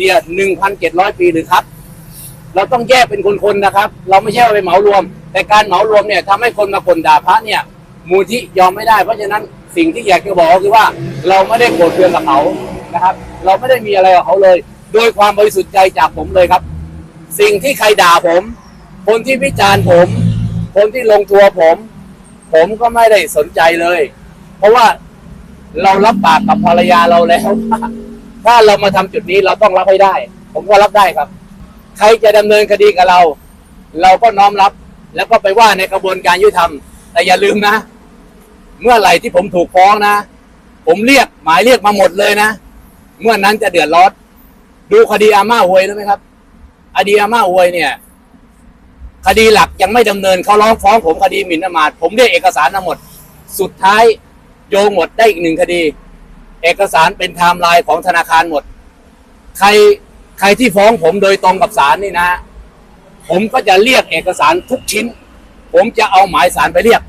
เดียหนึ่งพันเจ็ดร้อยปีหรือครับ เราต้องแยกเป็นคนๆนะครับ เราไม่ใช่ไปเหมารวม แต่การเหมารวมเนี่ยทำให้คนมาคนด่าพระเนี่ย มูลที่ยอมไม่ได้ เพราะฉะนั้นสิ่งที่อยากจะบอกก็คือว่าเราไม่ได้โกรธเคืองกับเขานะครับ เราไม่ได้มีอะไรกับเขาเลย โดยความบริสุทธิ์ใจจากผมเลยครับ สิ่งที่ใครด่าผม คนที่วิจารณ์ผม คนที่ลงทัวผม ผมก็ไม่ได้สนใจเลย เพราะว่าเรารับปากกับภรรยาเราแล้วว่า ถ้าเรามาทำจุดนี้เราต้องรับให้ได้ ผมก็รับได้ครับ ใครจะดำเนินคดีกับเรา เราก็น้อมรับ แล้วก็ไปว่าในกระบวนการยุติธรรม แต่อย่าลืมนะ เมื่อไหร่ที่ผมถูกฟ้องนะ ผมเรียกหมายเรียกมาหมดเลยนะ เมื่อนั้นจะเดือดร้อนดูคดีอาม่าหวยรู้ไหมครับคดีอาม่าหวยเนี่ย คดีหลักยังไม่ดำเนินเขาร้องฟ้องผมคดีหมิ่นประมาทผมได้เอกสารทั้งหมด สุดท้ายโยงหมดได้อีกหนึ่งคดี เอกสารเป็นไทม์ไลน์ของธนาคารหมด ใครใครที่ฟ้องผมโดยตรงกับศาลนี่นะ ผมก็จะเรียกเอกสารทุกชิ้น ผมจะเอาหมายสารไปเรียก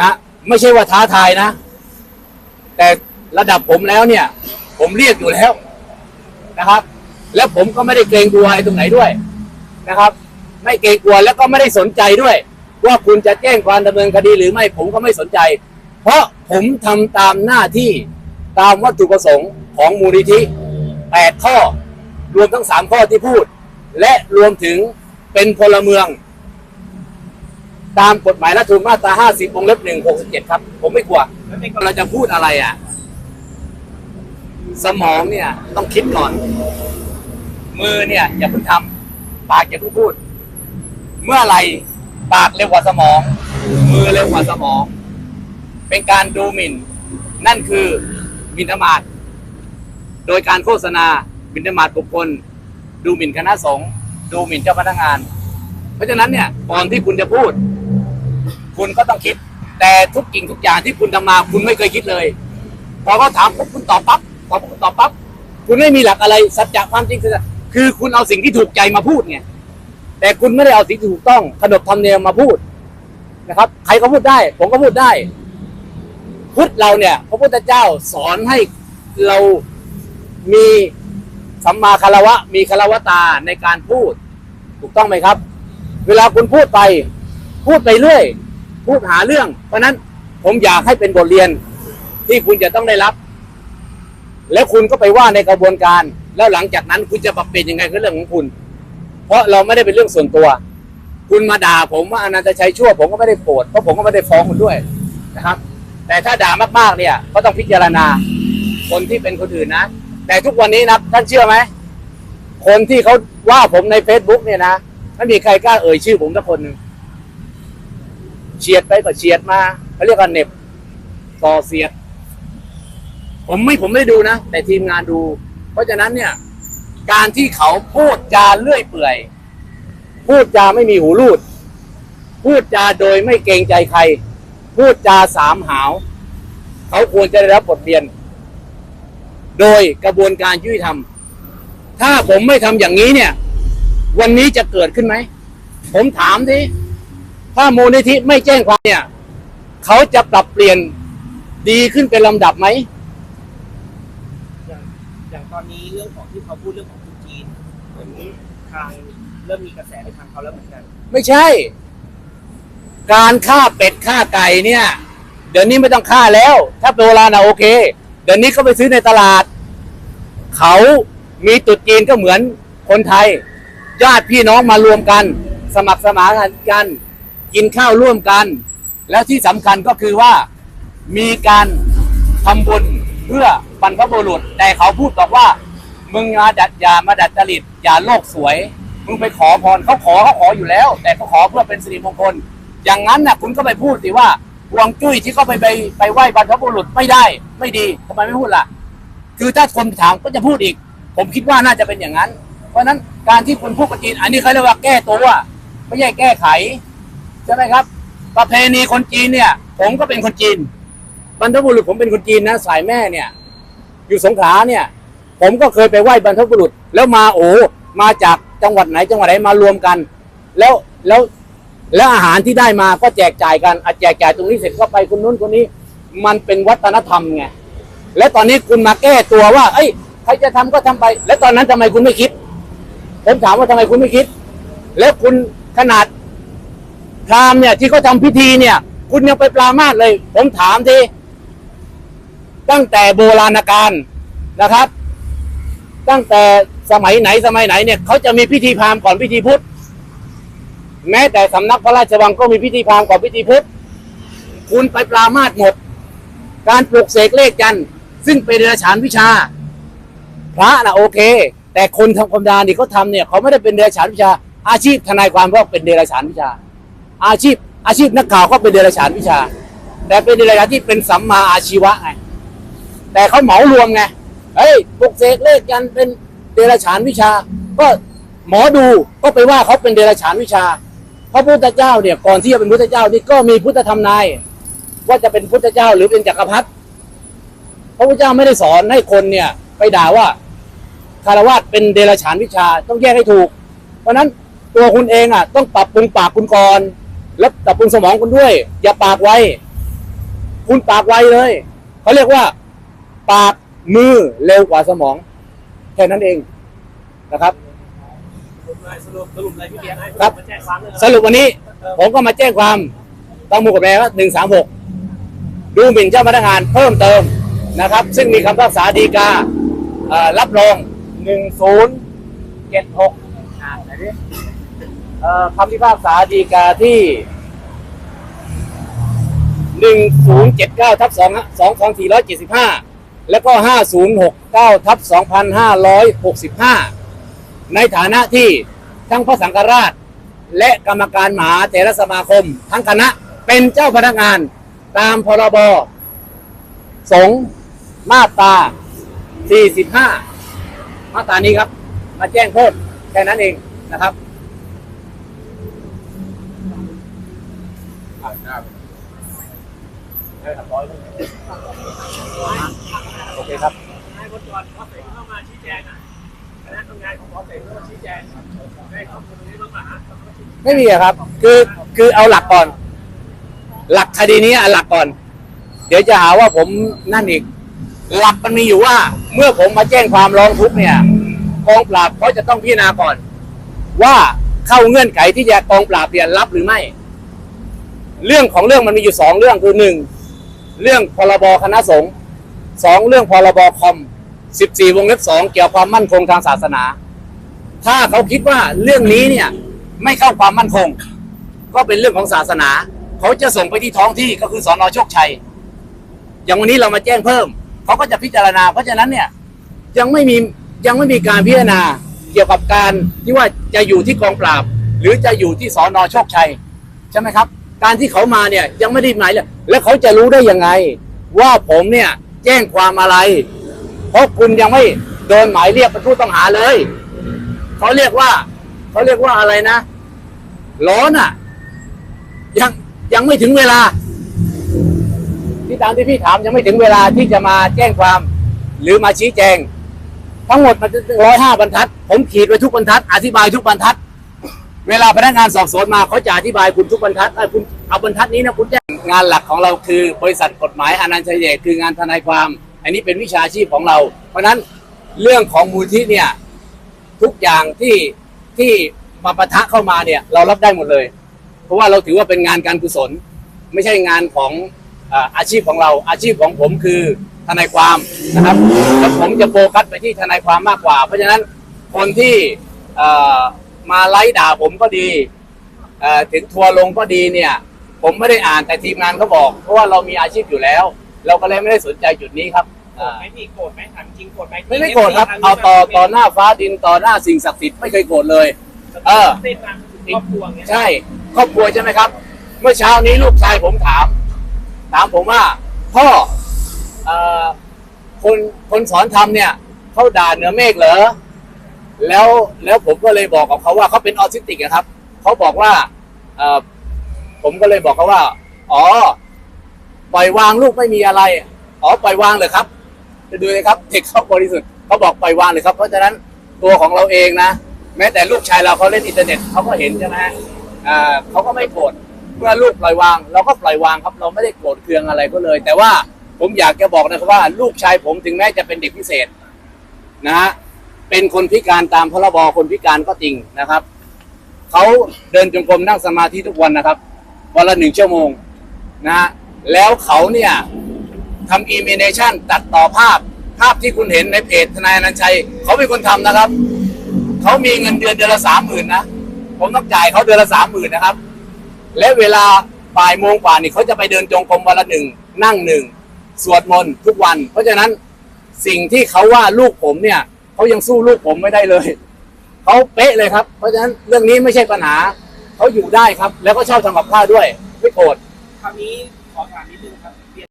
นะไม่ใช่ว่าท้าทายนะ แต่ระดับผมแล้วเนี่ย ผมเรียกอยู่แล้วนะครับ แล้วผมก็ไม่ได้เกรงกลัวอะไรตรงไหนด้วยนะครับ ไม่เกรงกลัวแล้วก็ไม่ได้สนใจด้วย ว่าคุณจะแจ้งความดำเนินคดีหรือไม่ผมก็ไม่สนใจ เพราะผมทำตามหน้าที่ ตามวัตถุประสงค์ของมูลนิธิแปดข้อ รวมทั้งสามข้อที่พูด และรวมถึงเป็นพลเมือง ตามกฎหมายรัฐธรรมนูญมาตรา 50วงเล็บ1 67 ครับ ผมไม่กลัวเราจะพูดอะไรอะ สมองเนี่ยต้องคิดก่อน มือเนี่ย อย่าเพิ่งทำปากอย่าเพิ่งพูด เมื่อไหรปากเร็วกว่าสมอง มือเร็วกว่าสมอง เป็นการดูหมิ่น นั่นคือ มินประมาทโดยการโฆษณามินประมาทบุคคล ดูหมิ่นคณะสงฆ์ดูหมิ่นเจ้าพนักงาน เพราะฉะนั้นเนี่ยก่อนที่คุณจะพูด คุณก็ต้องคิด แต่ทุกกิ่งทุกอย่างที่คุณทำมา คุณไม่เคยคิดเลยพอเขาถามปุ๊บคุณตอบปั๊บตอบปุ๊บคุณตอบปั๊บคุณไม่มีหลักอะไรสัจจะความจริงคือคือคุณเอาสิ่งที่ถูกใจมาพูดไงแต่คุณไม่ได้เอาสิ่งที่ถูกต้องขนบธรรมเนียมมาพูดนะครับ ใครก็พูดได้ ผมก็พูดได้ พุทธเราเนี่ย พระพุทธเจ้าสอนให้เรามีสัมมาคารวะ มีคารวตาในการพูด ถูกต้องไหมครับ เวลาคุณพูดไป พูดไปเรื่อย พูดหาเรื่อง เพราะฉะนั้นผมอยากให้เป็นบทเรียนที่คุณจะต้องได้รับ แล้วคุณก็ไปว่าในกระบวนการ แล้วหลังจากนั้นคุณจะปรับเปลี่ยนยังไงก็เรื่องของคุณ เพราะเราไม่ได้เป็นเรื่องส่วนตัว คุณมาด่าผมว่าอนันตชัยชั่ว ผมก็ไม่ได้โกรธเพราะผมก็ไม่ได้ฟ้องคุณด้วยนะครับ แต่ถ้าด่ามากๆเนี่ยก็ต้องพิจารณาคนที่เป็นคนอื่นนะ แต่ทุกวันนี้นะท่านเชื่อไหม คนที่เขาว่าผมใน Facebook เนี่ยนะไม่มีใครกล้าเอ่ยชื่อผมสักคนหนึ่งเฉียดไปก็เฉียดมาเขาเรียกว่าเน็บต่อเสียด ผมไม่ผมไม่ได้ดูนะ แต่ทีมงานดู เพราะฉะนั้นเนี่ย การที่เขาพูดจาเลื่อยเปื่อย พูดจาไม่มีหูรูด พูดจาโดยไม่เกรงใจใคร พูดจาสามหาว เขาควรจะได้รับบทเรียน โดยกระบวนการยุติธรรม ถ้าผมไม่ทำอย่างนี้เนี่ย วันนี้จะเกิดขึ้นไหม ผมถามดิถ้ามูลนิธิไม่แจ้งความเนี่ย เขาจะปรับเปลี่ยนดีขึ้นเป็นลำดับไหมอย่างอย่างตอนนี้เรื่องของที่เขาพูดเรื่องของคนจีนเหมือนทางเริ่มมีกระแสในทางเขาแล้วเหมือนกัน ไม่ใช่ การฆ่าเป็ดฆ่าไก่เนี่ย เดี๋ยวนี้ไม่ต้องฆ่าแล้ว ถ้าโบราณนะโอเค เดี๋ยวนี้เขาไปซื้อในตลาด เขามีตุดจีนก็เหมือนคนไทย ญาติพี่น้องมารวมกัน สมัครสมานกัน กินข้าวร่วมกัน แล้วที่สำคัญก็คือว่ามีการทำบุญเพื่อบรรพบุรุษแต่เขาพูดบอกว่า มึงมาดัดยามาดัดจริตอย่าโลกสวย มึงไปขอพรเขาขอเขาขออยู่แล้ว แต่เขาขอเพื่อเป็นสิริมงคล อย่างนั้นน่ะคุณก็ไปพูดสิว่าฮวงจุ้ยที่เขาไปไปไปไหว้บรรพบุรุษไม่ได้ ไม่ดีทำไมไม่พูดล่ะ คือถ้าคนถามก็จะพูดอีก ผมคิดว่าน่าจะเป็นอย่างนั้น เพราะฉะนั้นการที่คุณพูดกับจีน อันนี้เขาเรียกว่าแก้ตัวไม่ใช่แก้ไขใช่ไหมครับ ประเพณีคนจีนเนี่ย ผมก็เป็นคนจีนบรรพบุรุษผมเป็นคนจีนนะสายแม่เนี่ย อยู่สงขลาเนี่ย ผมก็เคยไปไหว้บรรพบุรุษ แล้วมาโอ้มาจากจังหวัดไหนจังหวัดไหนมารวมกัน แล้วแล้ว แล้วอาหารที่ได้มาก็แจกจ่ายกันอะแจกจ่ายตรงนี้เสร็จก็ไปคนนู้นคนนี้ มันเป็นวัฒนธรรมไงแล้วตอนนี้คุณมาแก้ตัวว่า เอ้ยใครจะทำก็ทำไป แล้วตอนนั้นทำไมคุณไม่คิด ผมถามว่าทำไมคุณไม่คิด แล้วคุณขนาดพราหมณ์เนี่ยที่เขาทำพิธีเนี่ย คุณยังไปปรามาสเลย ผมถามทีตั้งแต่โบราณกาลนะครับ ตั้งแต่สมัยไหนสมัยไหนเนี่ยเขาจะมีพิธีพราหมณ์ก่อนพิธีพุทธ แม้แต่สำนักพระราชวังก็มีพิธีพราหมณ์ก่อนพิธีพุทธคุณไปปรามาสหมด การปลุกเสกเลขจัน ซึ่งเป็นเดรัจฉานวิชา พระนะโอเค แต่คนทำความดานี่เขาทำเนี่ย เขาไม่ได้เป็นเดรัจฉานวิชา อาชีพทนายความก็เป็นเดรัจฉานวิชา อาชีพ อาชีพนักข่าวก็เป็นเดรัจฉานวิชา แต่เป็นเดรัจฉานที่เป็นสัมมาอาชีวะไงแต่เขาเหมารวมไงเฮ้ยปลุกเสกเลขยันเป็นเดรัจฉานวิชา ก็หมอดูก็ไปว่าเขาเป็นเดรัจฉานวิชา พระพุทธเจ้าเนี่ยก่อนที่จะเป็นพุทธเจ้านี่ก็มีพุทธธรรมนาย ว่าจะเป็นพุทธเจ้าหรือเป็นจักรพรรดิพระพุทธเจ้าไม่ได้สอนให้คนเนี่ย ไปด่าว่าคารวะเป็นเดรัจฉานวิชาต้องแยกให้ถูก เพราะฉะนั้นตัวคุณเองอะ ต้องปรับปรุงปากคุณก่อนแล้วปรับปรุงสมองคุณด้วย อย่าปากไวคุณปากไวเลยเขาเรียกว่า ปากมือเร็วกว่าสมอง แค่นั้นเองนะครับ สรุปสรุปสรุปเลยพี่เบียร์ให้ครับ มาแจ้งความเลยสรุปวันนี้ ผมก็มาแจ้งความต้องมูกับแม่ว่าหนึ่งสามหกดูหมิ่นเจ้าพนักงานเพิ่มเติมนะครับ ซึ่งมีคำพิพากษาดีกาเอ่อรับรองหนึ่งศูนย์เจ็ดหกคำพิพากษาดีกาที่หนึ่งศูนย์เจ็ดเก้าทับสองสองสองสี่ร้อยเจ็ดสิบห้าแล้วก็ห้าศูนย์หกเก้าทับสองพันห้าร้อยหกสิบห้า ในฐานะที่ทั้งพระสังฆราช และกรรมการมหาเถรสมาคม ทั้งคณะเป็นเจ้าพนักงานตามพรบสงมาตรา 45 มาตรานี้ครับ มาแจ้งเพิ่มแค่นั้นเองนะครับโอเคครับให้คนก่อนขอเสกเข้ามาชี้แจงอะ คณะทำงานของขอเสกเข้ามาชี้แจงให้ข้อมูลนี้บ้างมาหาไม่มีอะครับ คือคือเอาหลักก่อน หลักคดีนี้อะหลักก่อน เดี๋ยวจะหาว่าผมนั่นอีก หลักมันมีอยู่ว่า เมื่อผมมาแจ้งความร้องทุกข์เนี่ยกองปราบเขาจะต้องพิจารณาก่อน ว่าเข้าเงื่อนไขที่จะกองปราบเนี่ยรับหรือไม่ เรื่องของเรื่องมันมีอยู่สองเรื่องคือหนึ่งเรื่องพรบคณะสงฆ์สองเรื่องพรบคอม สิบสี่วงเล็บสองเกี่ยวกับความมั่นคงทางศาสนา ถ้าเขาคิดว่าเรื่องนี้เนี่ยไม่เข้าความมั่นคง ก็เป็นเรื่องของศาสนา เขาจะส่งไปที่ท้องที่ก็คือสอนอโชคชัย อย่างวันนี้เรามาแจ้งเพิ่ม เขาก็จะพิจารณา เพราะฉะนั้นเนี่ยยังไม่มียังไม่มีการพิจารณาเกี่ยวกับการที่ว่าจะอยู่ที่กองปราบ หรือจะอยู่ที่สอนอโชคชัยใช่ไหมครับ การที่เขามาเนี่ยยังไม่ได้หมายเลยแล้วเขาจะรู้ได้ยังไง ว่าผมเนี่ยแจ้งความอะไร เพราะคุณยังไม่โดนหมายเรียกเป็นผู้ต้องหาเลยเขาเรียกว่าเขาเรียกว่าอะไรนะร้อนอะ ยังยังไม่ถึงเวลา ที่ตามที่พี่ถามยังไม่ถึงเวลาที่จะมาแจ้งความ หรือมาชี้แจง ทั้งหมดมันร้อยห้าบรรทัด ผมขีดไว้ทุกบรรทัด อธิบายทุกบรรทัด เวลาพนักงานสอบสวนมาเขาจะอธิบายคุณทุกบรรทัดเอ้คุณเอาบรรทัดนี้นะคุณแจ้งงานหลักของเราคือบริษัทกฎหมายอนันต์ชัยเดชคือ งานทนายความ อันนี้เป็นวิชาชีพของเรา เพราะนั้นเรื่องของมูลที่เนี่ยทุกอย่างที่ที่มาปะทะเข้ามาเนี่ยเรารับได้หมดเลย เพราะว่าเราถือว่าเป็นงานการกุศล ไม่ใช่งานของอาชีพของเรา อาชีพของผมคือทนายความนะครับแล้วผมจะโฟกัสไปที่ทนายความมากกว่า เพราะฉะนั้นคนที่มาไล่ด่าผมก็ดีถึงทัวร์ลงก็ดีเนี่ย ผมไม่ได้อ่านแต่ทีมงานเขาบอก เพราะว่าเรามีอาชีพอยู่แล้ว เราก็เลยไม่ได้สนใจจุดนี้ครับ โกรธอ่าไหมพี่โกรธไหมถามจริงโกรธไหมไม่ไม่โกรธครับ เอาต่อต่อหน้าฟ้าดินต่อหน้าสิ่งศักดิ์สิทธิ์ไม่เคยโกรธเลย เออเส้นมาถึงครอบครัวเงี้ยใช่ครอบครัวใช่ไหมครับ เมื่อเช้านี้ลูกชายผมถาม ถามผมว่า พ่อเอ่อคนคนสอนทำเนี่ยเขาด่าเหนือเมฆเหรอแล้วแล้วผมก็เลยบอกกับเขาว่าเขาเป็นออทิสติกอะครับเขาบอกว่าเอ่อผมก็เลยบอกเขาว่า อ๋อ ปล่อยวางลูกไม่มีอะไร อ๋อ ปล่อยวางเลยครับจะ ดูเลยครับเด็กเขาบริสุทธิ์เขาบอกปล่อยวางเลยครับ เพราะฉะนั้นตัวของเราเองนะ แม้แต่ลูกชายเราเขาเล่นอินเทอร์เน็ตเขาก็เห็นใช่ไหมอ่าเขาก็ไม่โกรธเมื่อลูกปล่อยวาง เราก็ปล่อยวางครับ เราไม่ได้โกรธเคืองอะไรก็เลย แต่ว่าผมอยากจะบอกนะครับว่า ลูกชายผมถึงแม้จะเป็นเด็กพิเศษนะฮะเป็นคนพิการตามพรบคนพิการก็จริงนะครับเขาเดินจงกรมนั่งสมาธิทุกวันนะครับวันละหนึ่งชั่วโมงนะฮะแล้วเขาเนี่ย ทำอีเมเนชันตัดต่อภาพ ภาพที่คุณเห็นในเพจทนายอนันชัย เขาเป็นคนทำนะครับ เขามีเงินเดือนเดือนละสามหมื่นนะ ผมต้องจ่ายเขาเดือนละสามหมื่นนะครับ และเวลาบ่ายโมงกว่านี่เขาจะไปเดินจงกรมวันละหนึ่งนั่งหนึ่งสวดมนต์ทุกวัน เพราะฉะนั้นสิ่งที่เขาว่าลูกผมเนี่ยเขายังสู้ลูกผมไม่ได้เลยเขาเป๊ะเลยครับ เพราะฉะนั้นเรื่องนี้ไม่ใช่ปัญหาเขาอยู่ได้ครับ แล้วก็เชอบทำกับข้าวด้วย ไม่โกรธคราวนี้ขอถามนิดนึง